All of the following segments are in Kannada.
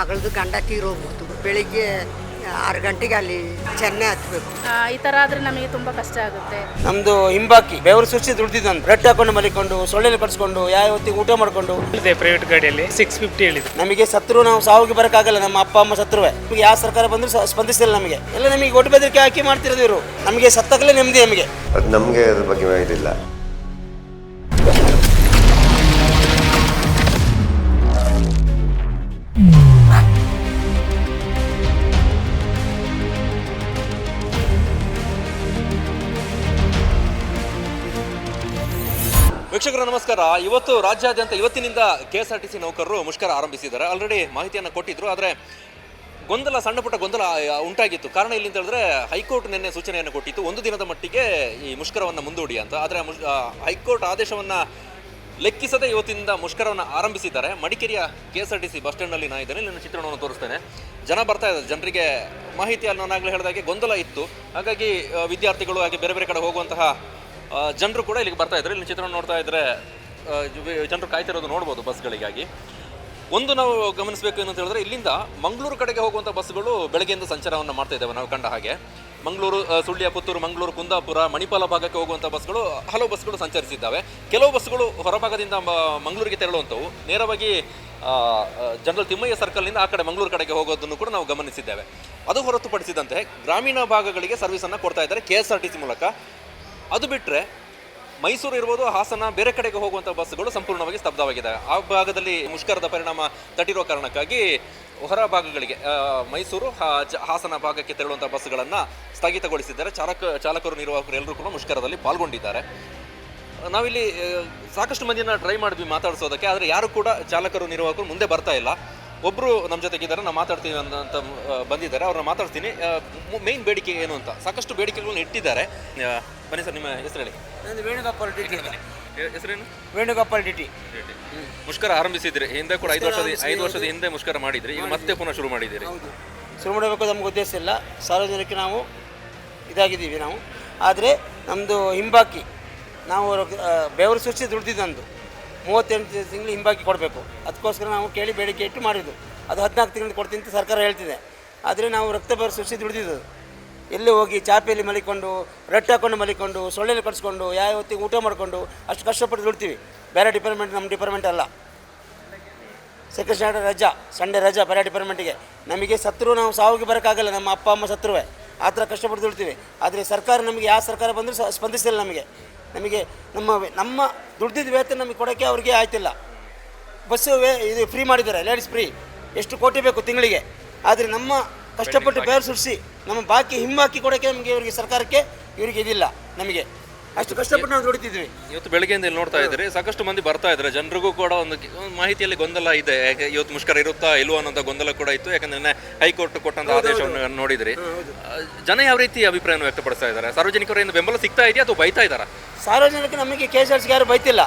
ಮಗಳದು ಗಂಡ ತೀರೋಗ್ಬಿಡ್ತು ಬೆಳಿಗ್ಗೆ ಆರು ಗಂಟೆಗೆ ಅಲ್ಲಿ ಚೆನ್ನೈ ಹತ್ಬೇಕು. ಆ, ಈ ಥರ ಆದರೆ ನಮಗೆ ತುಂಬ ಕಷ್ಟ ಆಗುತ್ತೆ. ನಮ್ದು ಹಿಂಬಾಕಿ ಬೆವರು ಸುಚ್ಚಿ ದುಡ್ದಿದ್ದು ಬ್ರೆಡ್ ಹಾಕೊಂಡು ಮಲಿಕೊಂಡು ಸೊಳ್ಳೆಲಿ ಕಟ್ಸ್ಕೊಂಡು ಯಾವ ಹೊತ್ತಿಗೆ ಊಟ ಮಾಡ್ಕೊಂಡು. ಇದೆ ಪ್ರೈವೇಟ್ ಗಾಡಿಯಲ್ಲಿ ಸಿಕ್ಸ್ ಫಿಫ್ಟಿ ಹೇಳಿದ್ರು. ನಮಗೆ ಸತ್ರು ನಾವು ಸಾವಿಗೆ ಬರೋಕ್ಕಾಗಲ್ಲ ನಮ್ಮ ಅಪ್ಪ ಅಮ್ಮ ಸತ್ರುವೆ ನಮಗೆ ಯಾವ ಸರ್ಕಾರ ಬಂದರೂ ಸ- ಸ್ಪಂದಿಸಿಲ್ಲ ನಮಗೆ. ಎಲ್ಲ ನಮಗೆ ಒಟ್ಟು ಬೆದರಿಕೆ ಹಾಕಿ ಮಾಡ್ತಿರೋದು ಇವರು. ನಮಗೆ ಸತ್ತಾಗಲೇ ನೆಮ್ಮದಿ ನಮಗೆ. ಅದು ನಮಗೆ ಅದ್ರ ಬಗ್ಗೆ ಇದಿಲ್ಲ. ವೀಕ್ಷಕರ, ನಮಸ್ಕಾರ. ಇವತ್ತು ರಾಜ್ಯಾದ್ಯಂತ ಇವತ್ತಿನಿಂದ K S R T C ನೌಕರರು ಮುಷ್ಕರ ಆರಂಭಿಸಿದ್ದಾರೆ. ಆಲ್ರೆಡಿ ಮಾಹಿತಿಯನ್ನು ಕೊಟ್ಟಿದ್ರು, ಆದರೆ ಗೊಂದಲ, ಸಣ್ಣ ಪುಟ್ಟ ಗೊಂದಲ ಉಂಟಾಗಿತ್ತು. ಕಾರಣ ಇಲ್ಲಿ ಅಂತ ಹೇಳಿದ್ರೆ, ಹೈಕೋರ್ಟ್ ನಿನ್ನೆ ಸೂಚನೆಯನ್ನು ಕೊಟ್ಟಿತ್ತು. ಒಂದು ದಿನದ ಮಟ್ಟಿಗೆ ಈ ಮುಷ್ಕರವನ್ನು ಮುಂದೂಡಿ ಅಂತ. ಆದರೆ ಹೈಕೋರ್ಟ್ ಆದೇಶವನ್ನು ಲೆಕ್ಕಿಸದೆ ಇವತ್ತಿನಿಂದ ಮುಷ್ಕರವನ್ನು ಆರಂಭಿಸಿದ್ದಾರೆ. ಮಡಿಕೇರಿಯ K S R T C bus ಸ್ಟ್ಯಾಂಡ್ನಲ್ಲಿ ನಾ ಇದ್ದೇನೆ. ಇಲ್ಲಿನ ಚಿತ್ರಣವನ್ನು ತೋರಿಸ್ತೇನೆ. ಜನ ಬರ್ತಾ ಇದ್ದಾರೆ. ಜನರಿಗೆ ಮಾಹಿತಿ ಅಲ್ಲಿ ನಾನಾಗಲೇ ಹೇಳಿದಾಗೆ ಗೊಂದಲ ಇತ್ತು. ಹಾಗಾಗಿ ವಿದ್ಯಾರ್ಥಿಗಳು ಹಾಗೆ ಬೇರೆ ಬೇರೆ ಕಡೆ ಹೋಗುವಂತಹ ಜನರು ಕೂಡ ಇಲ್ಲಿಗೆ ಬರ್ತಾ ಇದ್ದಾರೆ. ಇಲ್ಲಿ ಚಿತ್ರ ನೋಡ್ತಾ ಇದ್ರೆ ಜನರು ಕಾಯ್ತಿರೋದು ನೋಡ್ಬೋದು ಬಸ್ಗಳಿಗಾಗಿ. ಒಂದು ನಾವು ಗಮನಿಸಬೇಕು ಏನಂತ ಹೇಳಿದ್ರೆ, ಇಲ್ಲಿಂದ ಮಂಗಳೂರು ಕಡೆಗೆ ಹೋಗುವಂಥ ಬಸ್ಗಳು ಬೆಳಗ್ಗೆಯಿಂದ ಸಂಚಾರವನ್ನು ಮಾಡ್ತಾ ಇದ್ದೇವೆ ನಾವು ಕಂಡ ಹಾಗೆ. ಮಂಗಳೂರು ಸುಳ್ಯ, ಪುತ್ತೂರು, ಮಂಗಳೂರು, ಕುಂದಾಪುರ, ಮಣಿಪಾಲ ಭಾಗಕ್ಕೆ ಹೋಗುವಂಥ ಬಸ್ಗಳು, ಹಲವು ಬಸ್ಗಳು ಸಂಚರಿಸಿದ್ದಾವೆ. ಕೆಲವು ಬಸ್ಗಳು ಹೊರಭಾಗದಿಂದ ಮಂಗಳೂರಿಗೆ ತೆರಳುವಂಥವು. ನೇರವಾಗಿ ಜನರಲ್ ತಿಮ್ಮಯ್ಯ ಸರ್ಕಲ್ನಿಂದ ಆ ಕಡೆ ಮಂಗಳೂರು ಕಡೆಗೆ ಹೋಗೋದನ್ನು ಕೂಡ ನಾವು ಗಮನಿಸಿದ್ದೇವೆ. ಅದು ಹೊರತುಪಡಿಸಿದಂತೆ ಗ್ರಾಮೀಣ ಭಾಗಗಳಿಗೆ ಸರ್ವಿಸನ್ನು ಕೊಡ್ತಾ ಇದ್ದಾರೆ. K S R T C ಮೂಲಕ. ಅದು ಬಿಟ್ಟರೆ ಮೈಸೂರು ಇರ್ಬೋದು, ಹಾಸನ, ಬೇರೆ ಕಡೆಗೆ ಹೋಗುವಂಥ ಬಸ್ಗಳು ಸಂಪೂರ್ಣವಾಗಿ ಸ್ತಬ್ಧವಾಗಿದೆ ಆ ಭಾಗದಲ್ಲಿ ಮುಷ್ಕರದ ಪರಿಣಾಮ ತಟ್ಟಿರುವ ಕಾರಣಕ್ಕಾಗಿ ಹೊರ ಭಾಗಗಳಿಗೆ ಮೈಸೂರು ಹಾಸನ ಭಾಗಕ್ಕೆ ತೆರಳುವಂಥ ಬಸ್ಗಳನ್ನು ಸ್ಥಗಿತಗೊಳಿಸಿದ್ದಾರೆ. ಚಾಲಕ, ಚಾಲಕರು, ನಿರ್ವಾಹಕರು ಎಲ್ಲರೂ ಕೂಡ ಮುಷ್ಕರದಲ್ಲಿ ಪಾಲ್ಗೊಂಡಿದ್ದಾರೆ. ನಾವಿಲ್ಲಿ ಸಾಕಷ್ಟು ಮಂದಿನ ಟ್ರೈ ಮಾಡಿದ್ವಿ ಮಾತಾಡಿಸೋದಕ್ಕೆ, ಆದರೆ ಯಾರು ಕೂಡ ಚಾಲಕರು, ನಿರ್ವಾಹಕರು ಮುಂದೆ ಬರ್ತಾ ಇಲ್ಲ. ಒಬ್ಬರು ನಮ್ಮ ಜೊತೆಗಿದ್ದಾರೆ ನಾವು ಮಾತಾಡ್ತೀವಿ ಅಂತ ಅಂತ, ಬಂದಿದ್ದಾರೆ. ಅವ್ರನ್ನ ಮಾತಾಡ್ತೀನಿ. ಮೇನ್ ಬೇಡಿಕೆ ಏನು ಅಂತ. ಸಾಕಷ್ಟು ಬೇಡಿಕೆಗಳನ್ನ ಇಟ್ಟಿದ್ದಾರೆ. ಬನ್ನಿ ಸರ್ ನಿಮ್ಮ ಹೆಸರು ಹೇಳಿ ನಂದು ವೇಣುಗೋಪಾಲ್ ಡಿ ಟಿ ಹೆಸರೇನು? Venugopal D T. ಮುಷ್ಕರ ಆರಂಭಿಸಿದ್ರಿ. ಹಿಂದೆ ಕೂಡ ಐದು ವರ್ಷದ ಐದು ವರ್ಷದ ಹಿಂದೆ ಮುಷ್ಕರ ಮಾಡಿದ್ರಿ. ಈಗ ಮತ್ತೆ ಪುನಃ ಶುರು ಮಾಡಿದ್ದೀರಿ. ಶುರು ಮಾಡಬೇಕು ನಮ್ಗೆ ಉದ್ದೇಶ ಇಲ್ಲ. ಸಾರ್ವಜನಿಕ ನಾವು ಇದಾಗಿದ್ದೀವಿ ನಾವು. ಆದರೆ ನಮ್ಮದು ಹಿಂಬಾಕಿ. ನಾವು ಬೆವರು ಸೃಷ್ಟಿ ದುಡ್ದಿದ್ದಂದು ಮೂವತ್ತೆಂಟು ತಿಂಗಳು ಹಿಂಬಾಕಿ ಕೊಡಬೇಕು. ಅದಕ್ಕೋಸ್ಕರ ನಾವು ಕೇಳಿ ಬೇಡಿಕೆ ಇಟ್ಟು ಮಾಡಿದ್ದು. ಅದು ಹದಿನಾಲ್ಕು ತಿಂಗಳು ಕೊಡ್ತೀನಿ ಅಂತ ಸರ್ಕಾರ ಹೇಳ್ತಿದೆ. ಆದರೆ ನಾವು ರಕ್ತ ಬರೋ ಸುಸಿ ದುಡಿದಿದ್ದು ಎಲ್ಲಿ ಹೋಗಿ ಚಾಪೆಯಲ್ಲಿ ಮಲಿಕೊಂಡು, ರಟ್ಟ ಹಾಕೊಂಡು ಮಲಿಕೊಂಡು, ಸೊಳ್ಳೆಯಲ್ಲಿ ಕಟ್ಸ್ಕೊಂಡು, ಯಾವ ಹೊತ್ತಿಗೆ ಊಟ ಮಾಡಿಕೊಂಡು ಅಷ್ಟು ಕಷ್ಟಪಟ್ಟು ದುಡ್ತೀವಿ. ಬೇರೆ ಡಿಪಾರ್ಟ್ಮೆಂಟ್ ನಮ್ಮ ಡಿಪಾರ್ಟ್ಮೆಂಟ್ ಅಲ್ಲ. ಸ್ಟ್ಯಾಂಡರ್ಡ್ ರಜಾ ಸಂಡೇ ರಜಾ ಬೇರೆ ಡಿಪಾರ್ಟ್ಮೆಂಟಿಗೆ ನಮಗೆ ಸತ್ರು ನಾವು ಸಾವಿಗೆ ಬರೋಕ್ಕಾಗಲ್ಲ, ನಮ್ಮ ಅಪ್ಪ, ಅಮ್ಮ ಸತ್ರುವೆ. ಆ ಥರ ಕಷ್ಟಪಟ್ಟು ದುಡ್ತೀವಿ. ಆದರೆ ಸರ್ಕಾರ ನಮಗೆ, ಯಾವ ಸರ್ಕಾರ ಬಂದರೂ ಸ್ಪಂದಿಸಿಲ್ಲ ನಮಗೆ. ನಮಗೆ ನಮ್ಮ ನಮ್ಮ ದುಡ್ಡಿದ ವೇತನ ನಮಗೆ ಕೊಡೋಕ್ಕೆ ಅವ್ರಿಗೆ ಆಯ್ತಿಲ್ಲ. ಬಸ್ಸು ವೇ ಇದು ಫ್ರೀ ಮಾಡಿದ್ದಾರೆ ಲೇಡೀಸ್ ಫ್ರೀ ಎಷ್ಟು ಕೋಟಿ ಬೇಕು ತಿಂಗಳಿಗೆ. ಆದರೆ ನಮ್ಮ ಕಷ್ಟಪಟ್ಟು ಬೇರೆ ಸುರಿಸಿ ನಮ್ಮ ಬಾಕಿ ಹಿಮ್ಮಾಕಿ ಕೊಡೋಕ್ಕೆ ನಮಗೆ ಇವರಿಗೆ ಸರ್ಕಾರಕ್ಕೆ ಇವರಿಗೆ ಇದಿಲ್ಲ ನಮಗೆ. ಅಷ್ಟು ಕಷ್ಟಪಟ್ಟು ನಾವು ದುಡಿತಿದ್ವಿ. ಇವತ್ತು ಬೆಳಗ್ಗೆಯಿಂದ ಇಲ್ಲಿ ನೋಡ್ತಾ ಇದ್ರಿ ಸಾಕಷ್ಟು ಮಂದಿ ಬರ್ತಾ ಇದ್ದಾರೆ. ಜನರಿಗೂ ಕೂಡ ಒಂದು ಕೆ- ಒಂದು ಮಾಹಿತಿಯಲ್ಲಿ ಗೊಂದಲ ಇದೆ. ಯಾಕೆ ಇವತ್ತು ಮುಷ್ಕರ ಇರುತ್ತಾ ಇಲ್ವೋ ಅನ್ನೋಂಥ ಗೊಂದಲ ಕೂಡ ಇತ್ತು. ಯಾಕಂದ್ರೆ ನಿನ್ನೆ ಹೈಕೋರ್ಟ್ ಕೊಟ್ಟಂತ ಆದೇಶವನ್ನು ನೋಡಿದ್ರಿ. ಆ, ಜನ ಯಾವ ರೀತಿ ಅಭಿಪ್ರಾಯವನ್ನು ವ್ಯಕ್ತಪಡಿಸ್ತಾ ಇದ್ದಾರೆ? ಸಾರ್ವಜನಿಕರಿಂದ ಬೆಂಬಲ ಸಿಗ್ತಾ ಇದೆಯಾ ಅಥವಾ ಬೈತಾ ಇದ್ದಾರಾ? ಸಾರ್ವಜನಿಕ ನಮಗೆ ಕೆ ಎಸ್ ಆರ್ ಯಾರು ಬೈತಿಲ್ಲ.